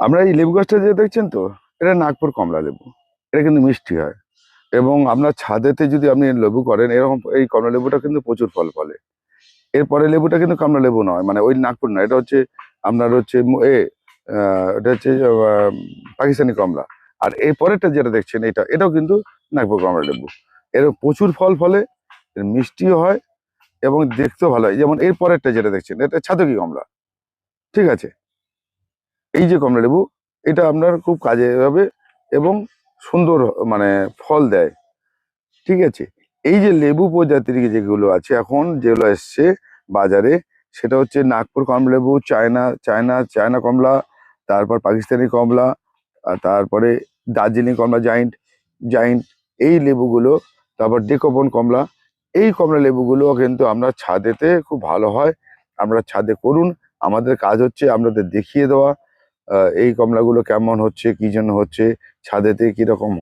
আমরা এই লেবু গাছটা যে দেখছেন তো, এটা নাগপুর কমলা লেবু। এটা কিন্তু মিষ্টি হয়। এবং আপনার ছাদেতে যদি আপনি লেবু করেন, এরকম এই কমলা লেবুটা কিন্তু প্রচুর ফল ফলে। এরপরে লেবুটা কিন্তু কমলা লেবু নয় মানে ওই নাগপুর নয়, এটা হচ্ছে আপনার হচ্ছে এ এটা হচ্ছে পাকিস্তানি কমলা। আর এর পরেরটা যেটা দেখছেন, এটা, এটাও কিন্তু নাগপুর কমলা লেবু। এর প্রচুর ফল ফলে মিষ্টিও হয় এবং দেখতেও ভালো হয়। যেমন এর পরেরটা যেটা দেখছেন, এটা ছাতকি কমলা। ঠিক আছে? এই যে কমলা লেবু, এটা আপনার খুব কাজে হবে এবং সুন্দর মানে ফল দেয়। ঠিক আছে? এই যে লেবু প্রজাতির যেগুলো আছে এখন, যেগুলো এসছে বাজারে, সেটা হচ্ছে নাগপুর কমলা লেবু, চায়না চায়না চায়না কমলা, তারপর পাকিস্তানি কমলা তারপরে দার্জিলিং কমলা জাইন্ট জাইন্ট, এই লেবুগুলো, তারপর ডেকোপন কমলা, এই কমলা লেবুগুলো কিন্তু আমরা ছাদেতে খুব ভালো হয়। আমরা ছাদে করুন, আমাদের কাজ হচ্ছে আপনাদের দেখিয়ে দেওয়া এই কমলাগুলো কেমন হচ্ছে কি জন্য হচ্ছে ছাদেতে কীরকম